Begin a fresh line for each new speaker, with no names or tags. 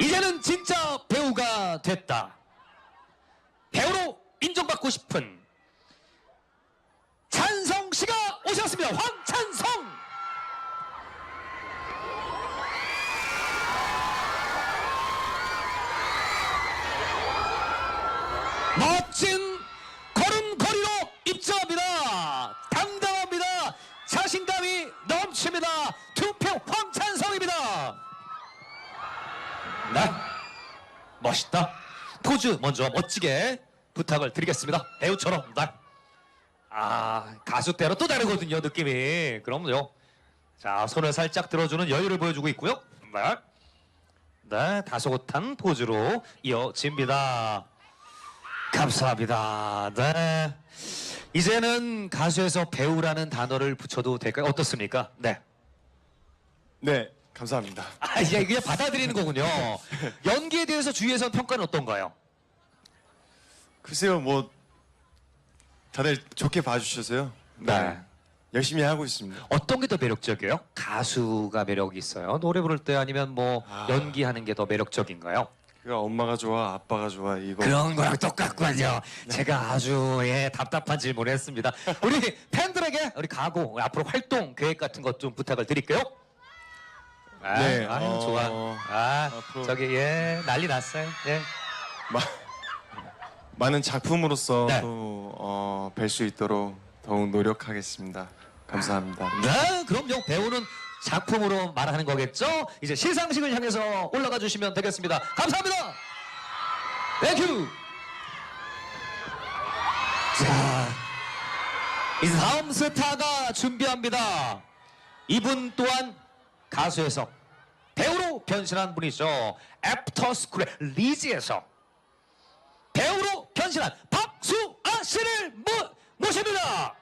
이제는 진짜 배우가 됐다. 배우로 인정받고 싶은 찬성 씨가 오셨습니다. 황찬성! 멋진 걸음걸이로 입장합니다. 당당합니다. 자신감이 넘칩니다. 투표 황찬성입니다. 네. 멋있다. 포즈 먼저 멋지게 부탁을 드리겠습니다. 배우처럼. 네. 아, 가수 때로 또 다르거든요, 느낌이. 그럼요. 자, 손을 살짝 들어주는 여유를 보여주고 있고요. 네. 네, 다소곳한 포즈로 이어집니다. 감사합니다. 네. 이제는 가수에서 배우라는 단어를 붙여도 될까요? 어떻습니까? 네.
네, 감사합니다.
아, 이제 그냥 받아들이는 거군요. 연기에 대해서 주위에서 평가는 어떤가요?
글쎄요, 뭐 다들 좋게 봐주셔서요.
네.
열심히 하고 있습니다.
어떤 게 더 매력적이에요? 가수가 매력이 있어요. 노래 부를 때 아니면 뭐
아.
연기하는 게 더 매력적인가요?
그 엄마가 좋아, 아빠가 좋아 이거.
그런 거랑 똑같군요. 제가 아주 예, 답답한 질문을 했습니다. 우리 팬들에게 우리 가고 앞으로 활동 계획 같은 것 좀 부탁을 드릴게요. 아,
네,
아유,
어,
좋아. 아,
앞으로-
저기 예, 난리 났어요. 예.
마, 많은 작품으로서
네.
또 어, 뵐수 있도록 더욱 노력하겠습니다. 감사합니다.
네, 그럼요. 배우는 작품으로 말하는 거겠죠? 이제 시상식을 향해서 올라가 주시면 되겠습니다. 감사합니다. 땡큐. 자, 이제 다음 스타가 준비합니다. 이분 또한 가수에서 배우로 변신한 분이죠. 애프터스쿨의 리즈에서 배우로 변신한 박수아 씨를 모, 모십니다.